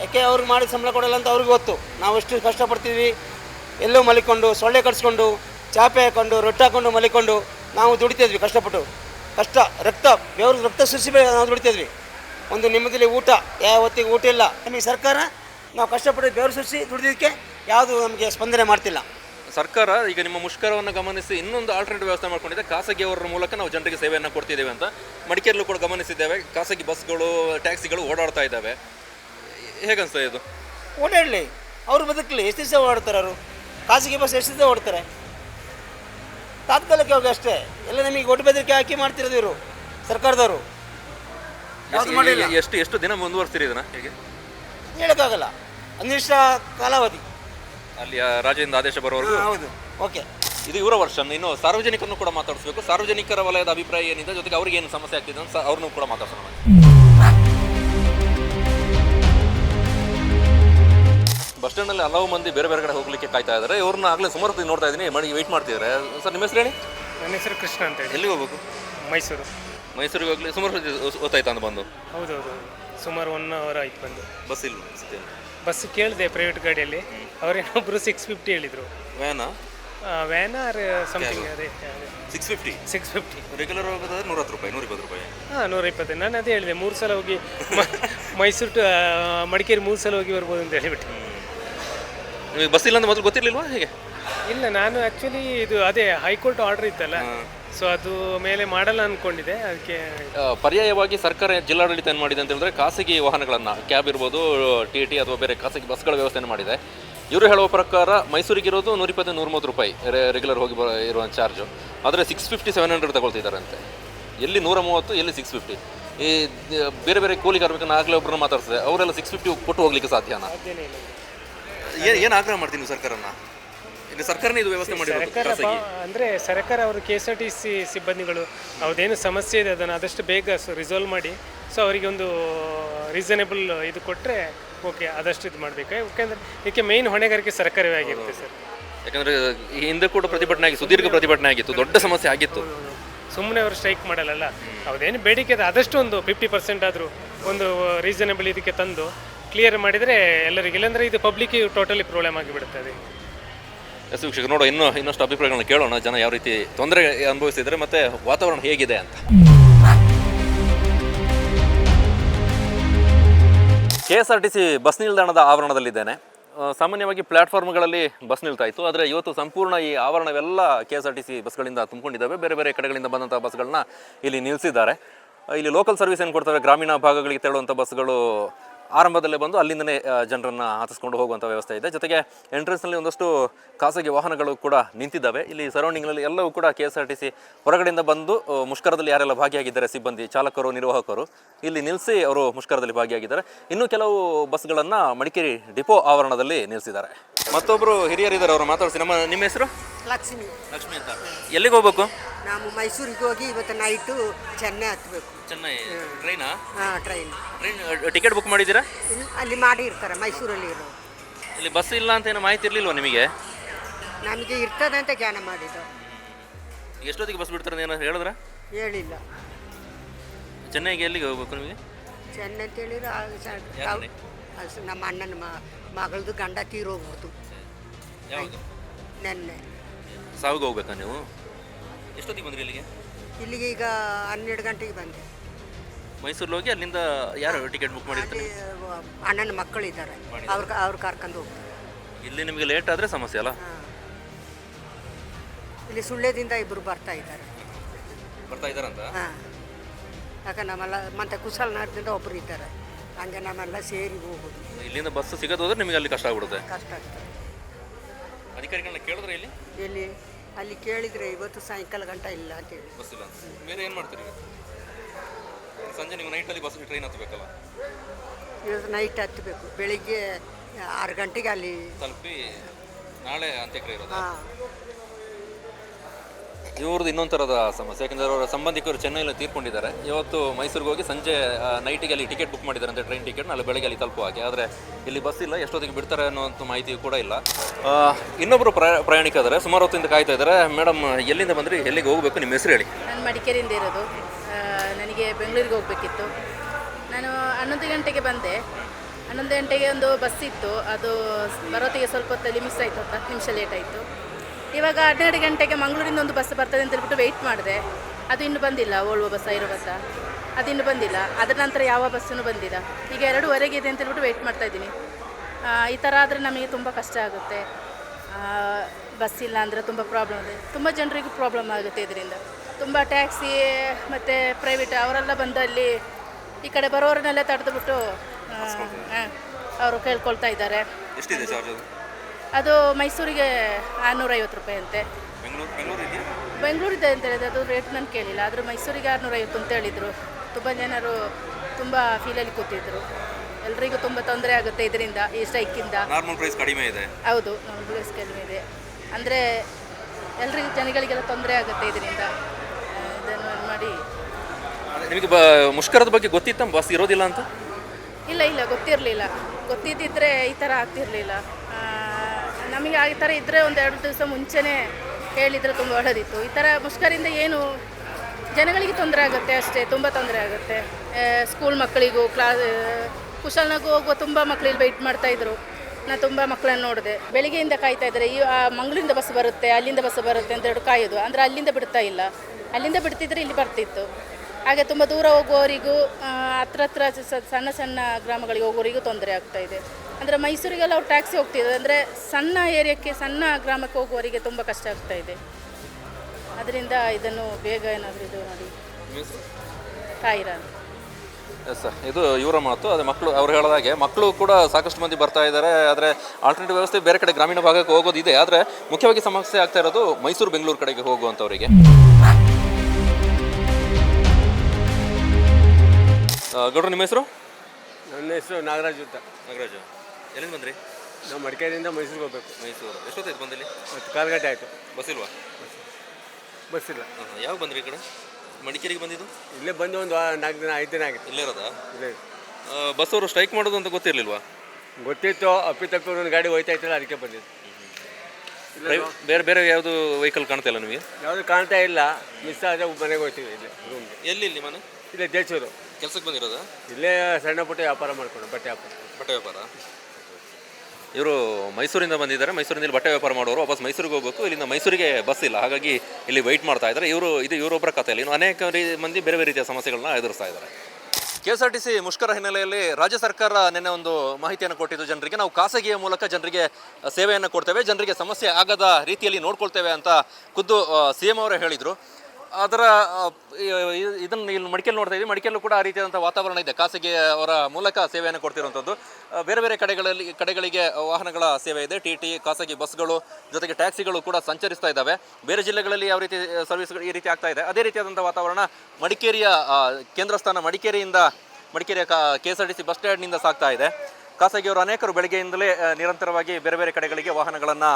ಯಾಕೆ ಅವ್ರಿಗೆ ಮಾಡಿದ ಸಂಬಳ ಕೊಡಲ್ಲ ಅಂತ ಅವ್ರಿಗೆ ಗೊತ್ತು. ನಾವು ಎಷ್ಟು ಕಷ್ಟಪಡ್ತೀವಿ. ಎಲ್ಲೋ ಮಲಿಕೊಂಡು ಸೊಳ್ಳೆ ಕಟ್ಸ್ಕೊಂಡು ಚಾಪೆ ಹಾಕೊಂಡು ರೊಟ್ಟಿ ಹಾಕೊಂಡು ಮಲಿಕೊಂಡು ನಾವು ದುಡಿತಿದ್ವಿ ಕಷ್ಟಪಟ್ಟು. ಕಷ್ಟ ರಕ್ತ ಬೆವರು ರಕ್ತ ಸುರಿಸಿ ನಾವು ದುಡಿತಿದ್ವಿ. ಒಂದು ನೆಮ್ಮದಿಲಿ ಊಟ ಯಾವತ್ತಿಗೆ ಊಟ ಇಲ್ಲ. ನಮಗೆ ಸರ್ಕಾರ ನಾವು ಕಷ್ಟಪಟ್ಟು ಬೆವರು ಸುರಿಸಿ ದುಡಿದಕ್ಕೆ ಯಾವುದು ನಮಗೆ ಸ್ಪಂದನೆ ಮಾಡ್ತಿಲ್ಲ. ಸರ್ಕಾರ ಈಗ ನಿಮ್ಮ ಮುಷ್ಕರವನ್ನು ಗಮನಿಸಿ ಇನ್ನೊಂದು ಆಲ್ಟರ್ನೇಟಿವ್ ವ್ಯವಸ್ಥೆ ಮಾಡ್ಕೊಂಡಿದೆ. ಖಾಸಗಿಯವರ ಮೂಲಕ ನಾವು ಜನರಿಗೆ ಸೇವೆಯನ್ನು ಕೊಡ್ತಿದ್ದೇವೆ ಅಂತ ಮಡಿಕೇರಿಲೂ ಕೂಡ ಗಮನಿಸಿದ್ದೇವೆ. ಖಾಸಗಿ ಬಸ್ಗಳು ಟ್ಯಾಕ್ಸಿಗಳು ಓಡಾಡ್ತಾ ಇದ್ದಾವೆ. ಹೇಗನ್ಸ್ತದೆ ಇದು? ಓಡಾಡಲಿ. ಅವರು ಬದುಕಲಿ. ಎಷ್ಟು ದಿವಸ ಓಡಾಡ್ತಾರೆ ಅವರು? ಖಾಸಗಿ ಬಸ್ ಎಷ್ಟು ದಿವಸ ಓಡ್ತಾರೆ? ತಾತ್ಕಾಲಿಕವಾಗಿ ಅಷ್ಟೇ. ಎಲ್ಲ ನಮಗೆ ಒಟ್ಟು ಬೆದರಿಕೆ ಹಾಕಿ ಮಾಡ್ತಿರೋದು ಇವರು ಸರ್ಕಾರದವರು. ಯಾವ್ದು ಮಾಡಿಲ್ಲ? ಎಷ್ಟು- ಎಷ್ಟು ದಿನ ಮುಂದುವರಿಸ್ತೀರಿ ಇದನ್ನ? ಹೇಗೆ? ಹೇಳೋಕ್ಕಾಗಲ್ಲ. ಅನಿಷ್ಟ ಕಾಲಾವಧಿ. ಅಲ್ಲಿ ಆ ರಾಜ್ಯದಿಂದ ಆದೇಶ ಬರೋವರೆಗೂ ಹೌದು. ಓಕೆ. ಇದು ಇವರ ವರ್ಷ ಇನ್ನು ಸಾರ್ವಜನಿಕರನ್ನು ಕೂಡ ಮಾತಾಡಿಸ್ಬೇಕು. ಸಾರ್ವಜನಿಕರ ವಲಯದ ಅಭಿಪ್ರಾಯ ಏನಿದೆ? ಜೊತೆಗೆ ಅವ್ರಿಗೆ ಏನು ಸಮಸ್ಯೆ ಆಗ್ತಿದೆ ಅಂತ ಅವ್ರನ್ನೂ ಕೂಡ ಮಾತಾಡ್ಸೋಣ. ಬಸ್ ಸ್ಟ್ಯಾಂಡಲ್ಲಿ ಹಲವು ಮಂದಿ ಬೇರೆ ಬೇರೆ ಕಡೆ ಹೋಗ್ಲಿಕ್ಕೆ ಕಾಯ್ತಾ ಇದ್ದಾರೆ. ಇವ್ರನ್ನ ಆಗಲೇ ಸುಮಾರು ಹೊತ್ತಿಗೆ ನೋಡ್ತಾ ಇದ್ದೀನಿ. ಮಾಡಿ ವೆಯ್ಟ್ ಮಾಡ್ತಿದ್ದಾರೆ. ಸರ್ ನಿಮ್ಮ ಹೆಸರು ಹೇಳಿ? ನನ್ನ ಹೆಸರು ಕೃಷ್ಣ ಅಂತ ಹೇಳಿ. ಎಲ್ಲಿಗೆ ಹೋಗ್ಬೇಕು? ಮೈಸೂರು. ಮೈಸೂರಿಗೆ ಹೋಗ್ಲಿ. ಸುಮಾರು ಹೊತ್ತು ಅಂತ ಬಂದು. ಹೌದೌದು ಸುಮಾರು ಒನ್ ಅವರ್ ಆಯ್ತು ಬಂದು. ಬಸ್ ಇಲ್ಲ ಬಸ್ ಕೇಳಿದೆ ಪ್ರೈವೇಟ್ ಗಾಡಿಯಲ್ಲಿ. ಅವರೇನೊಬ್ರು ಸಿಕ್ಸ್ ಫಿಫ್ಟಿ ಹೇಳಿದ್ರು. ವ್ಯಾನಾ? ವ್ಯಾನ್ ಆರ್ ಸಮಥಿಂಗ್ ಅದೇ six fifty six fifty regular ಹೋಗೋದಾದ್ರೆ ನೂರ ಹತ್ತು ರೂಪಾಯಿ ನೂರ ಇಪ್ಪತ್ತು ರೂಪಾಯಿ. ಹಾಂ ನೂರ ಇಪ್ಪತ್ತೈದು ನಾನು ಅದೇ ಹೇಳಿದೆ ಮೂರು ಸಲ ಹೋಗಿ ಮ- ಮೈಸೂರು ಟು ಮಡಿಕೇರಿ ಮೂರು ಸಲ ಹೋಗಿ ಬರ್ಬೋದು ಅಂತ ಹೇಳಿಬಿಟ್ಟು. ನಿಮಗೆ ಬಸ್ ಇಲ್ಲ ಅಂತ ಮೊದಲು ಗೊತ್ತಿರ್ಲಿಲ್ವಾ ಹೇಗೆ? ಇಲ್ಲ ನಾನು ಆ್ಯಕ್ಚುಲಿ ಇದು ಅದೇ ಹೈಕೋರ್ಟ್ ಆರ್ಡರ್ ಇತ್ತಲ್ಲ. ಸೊ ಅದು ಮೇಲೆ ಮಾಡಲ್ಲ ಅನ್ಕೊಂಡಿದೆ ಅದಕ್ಕೆ ಆ, ಪರ್ಯಾಯವಾಗಿ ಸರ್ಕಾರ ಜಿಲ್ಲಾಡಳಿತ ಏನು ಮಾಡಿದೆ ಅಂತ ಹೇಳಿದ್ರೆ ಖಾಸಗಿ ವಾಹನಗಳನ್ನು ಕ್ಯಾಬ್ ಇರ್ಬೋದು ಟಿ ಟಿ ಅಥವಾ ಬೇರೆ ಖಾಸಗಿ ಬಸ್ಗಳ ವ್ಯವಸ್ಥೆಯನ್ನು ಮಾಡಿದೆ. ಇವರು ಹೇಳುವ ಪ್ರಕಾರ ಮೈಸೂರಿಗೆ ಇರೋದು ನೂರ ಮೂವತ್ತು ರೂಪಾಯಿ ರೆಗ್ಯುಲರ್ ಹೋಗಿ ಬರೋ ಇರುವ ಚಾರ್ಜು ಆದರೆ ಸಿಕ್ಸ್ ಫಿಫ್ಟಿ ಸೆವೆನ್ ಹಂಡ್ರೆಡ್ ತಗೊಳ್ತಿದ್ದಾರಂತೆ ಎಲ್ಲಿ ನೂರ ಮೂವತ್ತು ಎಲ್ಲಿ ಸಿಕ್ಸ್ ಫಿಫ್ಟಿ ಈ ದ- ಬೇರೆ ಬೇರೆ ಕೂಲಿ ಕಾರ್ಮಿಕನ ಆಗಲೇ ಒಬ್ಬರನ್ನ ಮಾತಾಡ್ತಾರೆ ಅವರೆಲ್ಲ ಸಿಕ್ಸ್ ಫಿಫ್ಟಿ ಕೊಟ್ಟು ಹೋಗ್ಲಿಕ್ಕೆ ಸಾಧ್ಯನಾ? ಏನು ಆಗ್ರಹ ಮಾಡ್ತೀನಿ ಸರ್ಕಾರನ? ಇದು ಸರ್ಕಾರನೇ ಇದು ವ್ಯವಸ್ಥೆ ಮಾಡಿರೋದು ಸರ್ಕಾರ ಖಾಸಗಿ. ಅಂದರೆ ಸರ್ಕಾರ ಅವರು K S R T C ಸಿಬ್ಬಂದಿಗಳು ಅವ್ರದ್ದೇನು ಸಮಸ್ಯೆ ಇದೆ ಅದನ್ನು ಆದಷ್ಟು ಬೇಗ ಸೊ ರಿಸಾಲ್ವ್ ಮಾಡಿ. ಸೊ ಅವರಿಗೆ ಒಂದು ರೀಸನೇಬಲ್ ಇದು ಕೊಟ್ಟರೆ ಓಕೆ ಆದಷ್ಟು ಇದು ಮಾಡಬೇಕು. ಯಾಕೆಂದ್ರೆ ಇದಕ್ಕೆ ಮೇನ್ ಹೊಣೆಗಾರಿಕೆ ಸರ್ಕಾರವೇ ಆಗಿರುತ್ತೆ ಸರ್. ಯಾಕಂದ್ರೆ ಈ ಹಿಂದೆ ಕೂಡ ಪ್ರತಿಭಟನೆ ಆಗಿ ಸುದೀರ್ಘ ಪ್ರತಿಭಟನೆ ಆಗಿತ್ತು ದೊಡ್ಡ ಸಮಸ್ಯೆ ಆಗಿತ್ತು. ಸುಮ್ಮನೆ ಅವರು ಸ್ಟ್ರೈಕ್ ಮಾಡಲ್ಲ ಅವ್ರದ್ದೇನು ಬೇಡಿಕೆ ಇದೆ ಆದಷ್ಟು ಒಂದು ಫಿಫ್ಟಿ ಪರ್ಸೆಂಟ್ ಆದರೂ ಒಂದು ರೀಸನೇಬಲ್ ಇದಕ್ಕೆ ತಂದು ಕ್ಲಿಯರ್ ಮಾಡಿದರೆ ಎಲ್ಲರಿಗೆ ಇಲ್ಲಾಂದರೆ ಇದು ಪಬ್ಲಿಕ್ಕಿಗೆ ಟೋಟಲಿ ಪ್ರಾಬ್ಲಮ್ ಆಗಿಬಿಡುತ್ತದೆ ಎಸ್ ವೀಕ್ಷಕರು ನೋಡು ಇನ್ನು ಇನ್ನಷ್ಟು ಅಭಿಪ್ರಾಯಗಳನ್ನ ಕೇಳೋಣ. ಜನ ಯಾವ ರೀತಿ ತೊಂದರೆ ಅನುಭವಿಸಿದ್ರೆ ಮತ್ತೆ ವಾತಾವರಣ ಹೇಗಿದೆ ಅಂತ. K S R T C bus ನಿಲ್ದಾಣದ ಆವರಣದಲ್ಲಿದ್ದೇನೆ. ಸಾಮಾನ್ಯವಾಗಿ ಪ್ಲಾಟ್ಫಾರ್ಮ್ಗಳಲ್ಲಿ ಬಸ್ ನಿಲ್ತಾ ಇತ್ತು ಆದರೆ ಇವತ್ತು ಸಂಪೂರ್ಣ ಈ ಆವರಣವೆಲ್ಲ K S R T C ಬಸ್ಗಳಿಂದ ತುಂಬಿಕೊಂಡಿದ್ದಾವೆ. ಬೇರೆ ಬೇರೆ ಕಡೆಗಳಿಂದ ಬಂದಂಥ ಬಸ್ಗಳನ್ನ ಇಲ್ಲಿ ನಿಲ್ಲಿಸಿದ್ದಾರೆ ಇಲ್ಲಿ ಲೋಕಲ್ ಸರ್ವಿಸ್ ಏನು ಕೊಡ್ತವೆ ಗ್ರಾಮೀಣ ಭಾಗಗಳಿಗೆ ತೆರಳುವಂಥ ಬಸ್ಗಳು ಆರಂಭದಲ್ಲೇ ಬಂದು ಅಲ್ಲಿಂದನೇ ಜನರನ್ನು ಹತ್ತಿಸ್ಕೊಂಡು ಹೋಗುವಂಥ ವ್ಯವಸ್ಥೆ ಇದೆ. ಜೊತೆಗೆ ಎಂಟ್ರೆನ್ಸ್ನಲ್ಲಿ ಒಂದಷ್ಟು ಖಾಸಗಿ ವಾಹನಗಳು ಕೂಡ ನಿಂತಿದ್ದಾವೆ. ಇಲ್ಲಿ ಸರೌಂಡಿಂಗ್ನಲ್ಲಿ ಎಲ್ಲವೂ ಕೂಡ K S R T C ಹೊರಗಡೆಯಿಂದ ಬಂದು ಮುಷ್ಕರದಲ್ಲಿ ಯಾರೆಲ್ಲ ಭಾಗಿಯಾಗಿದ್ದಾರೆ ಸಿಬ್ಬಂದಿ ಚಾಲಕರು ನಿರ್ವಾಹಕರು ಇಲ್ಲಿ ನಿಲ್ಲಿಸಿ ಅವರು ಮುಷ್ಕರದಲ್ಲಿ ಭಾಗಿಯಾಗಿದ್ದಾರೆ. ಇನ್ನು ಕೆಲವು ಬಸ್ಗಳನ್ನು ಮಡಿಕೇರಿ ಡಿಪೋ ಆವರಣದಲ್ಲಿ ನಿಲ್ಲಿಸಿದ್ದಾರೆ ಮತ್ತೊಬ್ಬರು ಹಿರಿಯರಿದ್ದಾರೆ ಅವರು ಮಾತಾಡಿಸಿ. ನಮ್ಮ ನಿಮ್ಮ ಹೆಸರು? ಲಕ್ಷ್ಮಿ. ಲಕ್ಷ್ಮಿ ಅಂತ. ಎಲ್ಲಿಗೆ ಹೋಗ್ಬೇಕು ನಾವು ಮೈಸೂರಿಗೆ ಹೋಗಿ ಇವತ್ತು ನೈಟು ಚೆನ್ನೈ ಹತ್ತಬೇಕು ಚೆನ್ನೈ. ಟ್ರೈನಾ ಹಾಂ ಟ್ರೈನ್ ಟ್ರೈನ್ ಟಿಕೆಟ್ ಬುಕ್ ಮಾಡಿದ್ದೀರಾ? ಅಲ್ಲಿ ಮಾಡಿ ಇರ್ತಾರೆ ಮೈಸೂರಲ್ಲಿ ಇರೋ ಇಲ್ಲಿ ಬಸ್ ಇಲ್ಲ ಅಂತ ಏನೋ ಮಾಹಿತಿ ಇರಲಿಲ್ವ ನಿಮಗೆ? ನಮಗೆ ಇರ್ತದೆ ಅಂತ ಜ್ಞಾನ ಮಾಡಿದ್ದು. ಎಷ್ಟೊತ್ತಿಗೆ ಬಸ್ ಬಿಡ್ತಾರೆ ಏನಾದ್ರು ಹೇಳಿದ್ರ? ಹೇಳಿಲ್ಲ. ಚೆನ್ನೈಗೆ ಎಲ್ಲಿಗೆ ಹೋಗ್ಬೇಕು ನಿಮಗೆ? ಚೆನ್ನೈ ಅಂತ ಹೇಳಿದ್ರೆ ಆ ಸ- ಯಾರಲ್ಲಿ? ಅದು ಸ- ನಮ್ಮ ಅಣ್ಣನ ಮ ಮಗಳದು ಗಂಡ ತೀರೋಗ್ಬಿಡ್ತು ಯಾವಾಗ? ನೆನ್ನೆ. ಸಾವಿಗೆ ಹೋಗ್ಬೇಕಾ ನೀವು? ಎಷ್ಟೊತ್ತಿಗೆ ಬಂದ್ರಿ ಇಲ್ಲಿಗೆ? ಇಲ್ಲಿಗೆ ಈಗ ಹನ್ನೆರಡು ಗಂಟೆಗೆ ಬಂದೆ. ಮೈಸೂರಲ್ಲಿ ಹೋಗಿ ಅಲ್ಲಿಂದ ಯಾರು ಟಿಕೆಟ್ ಬುಕ್ ಮಾಡಿರ್ತಾರೆ? ಅಲ್ಲಿ ಮಕ್ಕಳು ಇದ್ದಾರೆ. ಅವ್ರ ಅವ್ರು ಕರ್ಕೊಂಡು ಹೋಗ್ತಾರೆ. ಇಲ್ಲಿ ನಿಮಗೆ ಲೇಟ್ ಆದರೆ ಸಮಸ್ಯೆ ಅಲ್ಲ? ಹಾಂ. ಇಲ್ಲಿ ಸುಳ್ಳ್ಯದಿಂದ ಇಬ್ಬರು ಬರ್ತಾ ಇದ್ದಾರೆ. ಬರ್ತಾ ಇದ್ದಾರಂತ? ಹಾಂ. ಯಾಕೆ ನಮ್ಮೆಲ್ಲ ಮತ್ತೆ ಕುಶಲನಾರ್ದಿಂದ ಒಬ್ಬರು ಇದ್ದಾರೆ. ಹಂಗೆ ನಮ್ಮೆಲ್ಲ ಸೇರಿ ಹೋಗೋದು. ಇಲ್ಲಿಂದ ಬಸ್ ಸಿಗೋದು ಹೋದ್ರೆ ನಿಮಗೆ ಅಲ್ಲಿ ಕಷ್ಟ ಆಗ್ಬಿಡುತ್ತೆ. ಕಷ್ಟ ಆಗ್ತದೆ. ಅಧಿಕಾರಿಗಳನ್ನ ಕೇಳಿದ್ರೆ ಇಲ್ಲಿ? ಎಲ್ಲಿ? ಅಲ್ಲಿ ಕೇಳಿದರೆ ಇವತ್ತು ಸಾಯಂಕಾಲ ಗಂಟ ಇಲ್ಲ ಅಂತೇಳಿ ಬಸ್ ಇಲ್ಲ ಅಂತ. ಬೇರೆ ಏನು ಮಾಡ್ತೀರಿ ಸಂಜೆ ನೀವು ನೈಟಲ್ಲಿ ಬಸ್ ಟ್ರೈನ್ ಹತ್ತಬೇಕಲ್ಲ? ಇವತ್ತು ನೈಟ್ ಹತ್ತಬೇಕು. ಬೆಳಿಗ್ಗೆ ಆರು ಗಂಟೆಗೆ ಅಲ್ಲಿ ತಲುಪಿ ನಾಳೆ ಅಂತ್ಯಕ್ರಿಯೆ ಇರೋದು? ಹಾಂ. ಇವ್ರದ್ದು ಇನ್ನೊಂದು ಥರದ ಸಮಸ್ಯೆ. ಯಾಕಂದರೆ ಅವರ ಸಂಬಂಧಿಕರು ಚೆನ್ನೈನಲ್ಲಿ ತೀರ್ಕೊಂಡಿದ್ದಾರೆ. ಇವತ್ತು ಮೈಸೂರಿಗೆ ಹೋಗಿ ಸಂಜೆ ನೈಟಿಗೆ ಅಲ್ಲಿ ಟಿಕೆಟ್ ಬುಕ್ ಮಾಡಿದ್ದಾರೆ ಅಂತ ಟ್ರೈನ್ ಟಿಕೆಟ್ ಅಲ್ಲಿ ಬೆಳಗ್ಗೆ ಅಲ್ಲಿ ತಲುಪುವ ಹಾಗೆ. ಆದರೆ ಇಲ್ಲಿ ಬಸ್ ಇಲ್ಲ, ಎಷ್ಟೊತ್ತಿಗೆ ಬಿಡ್ತಾರೆ ಅನ್ನೋಂಥ ಮಾಹಿತಿ ಕೂಡ ಇಲ್ಲ. ಇನ್ನೊಬ್ಬರು ಪ್ರಯಾ ಪ್ರಯಾಣಿಕ ಇದ್ದಾರೆ ಸುಮಾರು ಹೊತ್ತಿಂದ ಕಾಯ್ತಾ ಇದ್ದಾರೆ. ಮೇಡಮ್, ಎಲ್ಲಿಂದ ಬಂದ್ರಿ? ಎಲ್ಲಿಗೆ ಹೋಗಬೇಕು? ನಿಮ್ಮ ಹೆಸರು ಹೇಳಿ. ನಾನು ಮಡಿಕೇರಿಯಿಂದ ಇರೋದು. ನನಗೆ ಬೆಂಗಳೂರಿಗೆ ಹೋಗಬೇಕಿತ್ತು. ನಾನು ಹನ್ನೊಂದು ಗಂಟೆಗೆ ಬಂದೆ. ಹನ್ನೊಂದು ಗಂಟೆಗೆ ಒಂದು ಬಸ್ ಇತ್ತು. ಅದು ಬರೋತ್ತಿಗೆ ಸ್ವಲ್ಪ ಹೊತ್ತಲ್ಲಿ ಮಿಸ್ ಆಯಿತು, ಹತ್ತು ನಿಮಿಷ ಲೇಟ್ ಆಯಿತು. ಇವಾಗ ಹನ್ನೆರಡು ಗಂಟೆಗೆ ಮಂಗಳೂರಿಂದ ಒಂದು ಬಸ್ ಬರ್ತದೆ ಅಂತ ಹೇಳ್ಬಿಟ್ಟು ವೆಯ್ಟ್ ಮಾಡಿದೆ. ಅದು ಇನ್ನು ಬಂದಿಲ್ಲ ಓಲ್ವೋ ಬಸ್ ಇರೋ ಬಸ್ಸ ಅದು ಇನ್ನೂ ಬಂದಿಲ್ಲ. ಅದರ ನಂತರ ಯಾವ ಬಸ್ಸೂ ಬಂದಿಲ್ಲ. ಈಗ ಎರಡೂವರೆಗೆ ಇದೆ ಅಂತ ಹೇಳ್ಬಿಟ್ಟು ವೆಯ್ಟ್ ಮಾಡ್ತಾ ಇದ್ದೀನಿ. ಈ ಥರ ಆದರೆ ನಮಗೆ ತುಂಬ ಕಷ್ಟ ಆಗುತ್ತೆ. ಬಸ್ ಇಲ್ಲ ಅಂದರೆ ತುಂಬ ಪ್ರಾಬ್ಲಮ್ ಇದೆ. ತುಂಬ ಜನರಿಗೂ ಪ್ರಾಬ್ಲಮ್ ಆಗುತ್ತೆ ಇದರಿಂದ. ತುಂಬ ಟ್ಯಾಕ್ಸಿ ಮತ್ತು ಪ್ರೈವೇಟ್ ಅವರೆಲ್ಲ ಬಂದು ಅಲ್ಲಿ ಈ ಕಡೆ ಬರೋರನ್ನೆಲ್ಲ ತಡೆದುಬಿಟ್ಟು ಅವರು ಕೇಳ್ಕೊಳ್ತಾ ಇದ್ದಾರೆ. ಅದು ಮೈಸೂರಿಗೆ ಆರುನೂರೈವತ್ತು ರೂಪಾಯಿ ಅಂತೆ. ಬೆಂಗಳೂರು ಬೆಂಗಳೂರು ಇದೆಯಾ? ಬೆಂಗಳೂರಿದೆ ಅಂತ ಹೇಳಿದ್ರೆ ಅದು ರೇಟ್ ನಾನು ಕೇಳಿಲ್ಲ ಆದರೆ ಮೈಸೂರಿಗೆ ಆರುನೂರೈವತ್ತು ಅಂತ ಹೇಳಿದರು. ತುಂಬ ಜನರು ತುಂಬ ಫೀಲಲ್ಲಿ ಕೂತಿದ್ರು. ಎಲ್ರಿಗೂ ತುಂಬ ತೊಂದರೆ ಆಗುತ್ತೆ ಇದರಿಂದ ಈ ಸ್ಟ್ರೈಕಿಂದ ನಾರ್ಮಲ್ ಪ್ರೈಸ್ ಕಡಿಮೆ ಇದೆ. ಹೌದು ನಮ್ಮ ಪ್ರೈಸ್ ಕಡಿಮೆ ಇದೆ. ಅಂದರೆ ಎಲ್ರಿಗೂ ಜನಗಳಿಗೆಲ್ಲ ತೊಂದರೆ ಆಗುತ್ತೆ ಇದರಿಂದ. ಆ, ಇದನ್ನು ಇದ್ ಮಾಡಿ. ನಿಮಗೆ ಬ ಮುಷ್ಕರದ ಬಗ್ಗೆ ಗೊತ್ತಿತ್ತ ಬಸ್ ಇರೋದಿಲ್ಲ ಅಂತ? ಇಲ್ಲ ಇಲ್ಲ ಗೊತ್ತಿರಲಿಲ್ಲ. ಗೊತ್ತಿದ್ದಿದ್ರೆ ಈ ಥರ ಆಗ್ತಿರಲಿಲ್ಲ. ನಮಗೆ ಆ ಥರ ಇದ್ದರೆ ಒಂದು ಎರಡು ದಿವಸ ಮುಂಚೆನೇ ಹೇಳಿದರೆ ತುಂಬ ಒಳ್ಳೆದಿತ್ತು. ಈ ಥರ ಮುಷ್ಕರಿಂದ ಏನು ಜನಗಳಿಗೆ ತೊಂದರೆ ಆಗುತ್ತೆ ಅಷ್ಟೇ, ತುಂಬ ತೊಂದರೆ ಆಗುತ್ತೆ. ಸ್ಕೂಲ್ ಮಕ್ಕಳಿಗೂ ಕ್ಲಾ ಕುಶಲ್ನಾಗೂ ಹೋಗುವ ತುಂಬ ಮಕ್ಕಳಿಲ್ಲಿ ವೆಯ್ಟ್ ಮಾಡ್ತಾಯಿದ್ರು ನಾನು ತುಂಬ ಮಕ್ಕಳನ್ನು ನೋಡಿದೆ. ಬೆಳಿಗ್ಗೆಯಿಂದ ಕಾಯ್ತಾ ಇದ್ದಾರೆ. ಈ, ಆ, ಮಂಗಳೂರಿಂದ ಬಸ್ ಬರುತ್ತೆ, ಅಲ್ಲಿಂದ ಬಸ್ ಬರುತ್ತೆ ಅಂತ ಎರಡು ಕಾಯೋದು. ಅಂದರೆ ಅಲ್ಲಿಂದ ಬಿಡ್ತಾ ಇಲ್ಲ. ಅಲ್ಲಿಂದ ಬಿಡ್ತಿದ್ರೆ ಇಲ್ಲಿ ಬರ್ತಿತ್ತು. ಹಾಗೆ ತುಂಬ ದೂರ ಹೋಗುವವರಿಗೂ ಹತ್ರ ಹತ್ರ ಸಣ್ಣ ಸಣ್ಣ ಗ್ರಾಮಗಳಿಗೆ ಹೋಗೋರಿಗೂ ತೊಂದರೆ ಆಗ್ತಾ ಇದೆ. ಅಂದರೆ ಮೈಸೂರಿಗೆಲ್ಲ ಅವ್ರು ಟ್ಯಾಕ್ಸಿ ಹೋಗ್ತಿದ್ದಾರೆ ಅಂದರೆ ಸಣ್ಣ ಏರಿಯಾಕ್ಕೆ ಸಣ್ಣ ಗ್ರಾಮಕ್ಕೆ ಹೋಗುವವರಿಗೆ ತುಂಬ ಕಷ್ಟ ಆಗ್ತಾ ಇದೆ. ಅದರಿಂದ ಇದನ್ನು ಬೇಗ ಏನಾದರೂ ಇದು ಮಾಡಿ. ಎಸ್ ಸರ್ ಇದು ಇವರ ಮಾತು ಅದೇ ಮಕ್ಕಳು ಅವ್ರು ಹೇಳಿದಾಗೆ ಮಕ್ಕಳು ಕೂಡ ಸಾಕಷ್ಟು ಮಂದಿ ಬರ್ತಾ ಇದ್ದಾರೆ. ಆದರೆ ಆಲ್ಟರ್ನೇಟಿವ್ ವ್ಯವಸ್ಥೆ ಬೇರೆ ಕಡೆ ಗ್ರಾಮೀಣ ಭಾಗಕ್ಕೆ ಹೋಗೋದಿದೆ. ಆದರೆ ಮುಖ್ಯವಾಗಿ ಸಮಸ್ಯೆ ಆಗ್ತಾ ಇರೋದು ಮೈಸೂರು ಬೆಂಗಳೂರು ಕಡೆಗೆ ಹೋಗುವಂಥವರಿಗೆ. ಗೌಡ್ರು ನಿಮ್ಮ ಹೆಸರು? ನನ್ನ ಹೆಸರು ನಾಗರಾಜ್ ಅಂತ. ನಾಗರಾಜು. ಎಲ್ಲಿಂದ ಬಂದ್ರಿ? ನಾವು ಮಡಿಕೇರಿಯಿಂದ ಮೈಸೂರಿಗೆ ಹೋಗ್ಬೇಕು. ಮೈಸೂರು. ಎಷ್ಟೊತ್ತಾಯ್ತು ಬಂದಿಲ್ಲಿ? ಮತ್ತು ಗಂಟೆ ಆಯಿತು. ಬಸ್ ಇಲ್ವಾ? ಬಸ್ ಇಲ್ಲ. ಯಾವಾಗ ಬಂದ್ರಿ ಈ ಕಡೆ? ಮಡಿಕೇರಿಗೆ ಬಂದಿದ್ದು? ಇಲ್ಲೇ ಬಂದು ಒಂದು ನಾಲ್ಕು ದಿನ ಐದು ದಿನ ಆಗಿತ್ತು ಇಲ್ಲೇ ಇರೋದಾ? ಇಲ್ಲೇ ಬಸ್ ಅವರು ಸ್ಟ್ರೈಕ್ ಮಾಡೋದು ಅಂತ ಗೊತ್ತಿರಲಿಲ್ವಾ? ಗೊತ್ತಿತ್ತು ಅಪ್ಪಿತಕ್ಕ ಒಂದು ಗಾಡಿ ಹೋಯ್ತಾ ಇತ್ತಲ್ಲ ಅದಕ್ಕೆ ಬಂದಿದ್ದು. ಬೇರೆ ಬೇರೆ ಯಾವುದು ವೆಹಿಕಲ್ ಕಾಣ್ತಾ ಇಲ್ಲ ನಿಮಗೆ? ಯಾವುದು ಕಾಣ್ತಾ ಇಲ್ಲ. ಮಿಸ್ ಆದರೆ ಮನೆಗೆ ಹೋಗ್ತೀವಿ ಇಲ್ಲೇ ರೂಮ್ಗೆ ಎಲ್ಲಿ ಇಲ್ಲಿ ಮನೆ? ಇಲ್ಲೇ ದೇಚೂರು ಕೆಲಸಕ್ಕೆ ಬಂದಿರೋದಾ? ಇಲ್ಲೇ ಸಣ್ಣ ಪುಟ್ಟ ವ್ಯಾಪಾರ ಮಾಡ್ಕೊಂಡು ಬಟ್ಟೆ ವ್ಯಾಪಾರ. ಬಟ್ಟೆ ವ್ಯಾಪಾರ? ಇವರು ಮೈಸೂರಿಂದ ಬಂದಿದ್ದಾರೆ. ಮೈಸೂರಿನಲ್ಲಿ ಬಟ್ಟೆ ವ್ಯಾಪಾರ ಮಾಡೋರು. ವಾಪಸ್ ಮೈಸೂರಿಗೆ ಹೋಗಬೇಕು. ಇಲ್ಲಿಂದ ಮೈಸೂರಿಗೆ ಬಸ್ ಇಲ್ಲ. ಹಾಗಾಗಿ ಇಲ್ಲಿ ವೆಯ್ಟ್ ಮಾಡ್ತಾ ಇದ್ದಾರೆ. ಇವರು, ಇದು ಇವರೊಬ್ಬರ ಕಥೆ ಇಲ್ಲ ಇನ್ನು ಅನೇಕ ಮಂದಿ ಬೇರೆ ಬೇರೆ ರೀತಿಯ ಸಮಸ್ಯೆಗಳನ್ನ ಎದುರಿಸ್ತಾ ಇದ್ದಾರೆ. K S R T C ಮುಷ್ಕರ ಹಿನ್ನೆಲೆಯಲ್ಲಿ ರಾಜ್ಯ ಸರ್ಕಾರ ನಿನ್ನೆ ಒಂದು ಮಾಹಿತಿಯನ್ನು ಕೊಟ್ಟಿದ್ದು ಜನರಿಗೆ. ನಾವು ಖಾಸಗಿಯ ಮೂಲಕ ಜನರಿಗೆ, ಸೇವೆಯನ್ನು ಕೊಡ್ತೇವೆ. ಜನರಿಗೆ ಸಮಸ್ಯೆ ಆಗದ ರೀತಿಯಲ್ಲಿ ನೋಡ್ಕೊಳ್ತೇವೆ ಅಂತ ಖುದ್ದು ಸಿ ಎಂ ಅವರೇ ಹೇಳಿದರು. ಅದರ ಇದನ್ನು ಇಲ್ಲಿ ಮಡಿಕೇಲಿ ನೋಡ್ತಾ ಇದ್ದೀವಿ. ಮಡಿಕೇಲೂ ಕೂಡ ಆ ರೀತಿಯಾದಂಥ ವಾತಾವರಣ ಇದೆ. ಖಾಸಗಿ ಅವರ ಮೂಲಕ ಸೇವೆಯನ್ನು ಕೊಡ್ತಿರುವಂಥದ್ದು. ಬೇರೆ ಬೇರೆ ಕಡೆಗಳಲ್ಲಿ, ಕಡೆಗಳಿಗೆ ವಾಹನಗಳ ಸೇವೆ ಇದೆ. ಟಿ ಟಿ, ಖಾಸಗಿ ಬಸ್ಗಳು, ಜೊತೆಗೆ ಟ್ಯಾಕ್ಸಿಗಳು ಕೂಡ ಸಂಚರಿಸ್ತಾ ಇದ್ದಾವೆ. ಬೇರೆ ಜಿಲ್ಲೆಗಳಲ್ಲಿ ಯಾವ ರೀತಿ ಸರ್ವಿಸ್ಗಳು ಈ ರೀತಿ ಆಗ್ತಾ ಇದೆ. ಅದೇ ರೀತಿಯಾದಂಥ ವಾತಾವರಣ ಮಡಿಕೇರಿಯ ಕೇಂದ್ರ ಸ್ಥಾನ ಮಡಿಕೇರಿಯಿಂದ ಮಡಿಕೇರಿಯ K S R T C bus ಸ್ಟ್ಯಾಂಡ್ನಿಂದ ಸಾಗ್ತಾ ಇದೆ. ಖಾಸಗಿಯವರು ಅನೇಕರು ಬೆಳಗ್ಗೆಯಿಂದಲೇ ನಿರಂತರವಾಗಿ ಬೇರೆ ಬೇರೆ ಕಡೆಗಳಿಗೆ ವಾಹನಗಳನ್ನು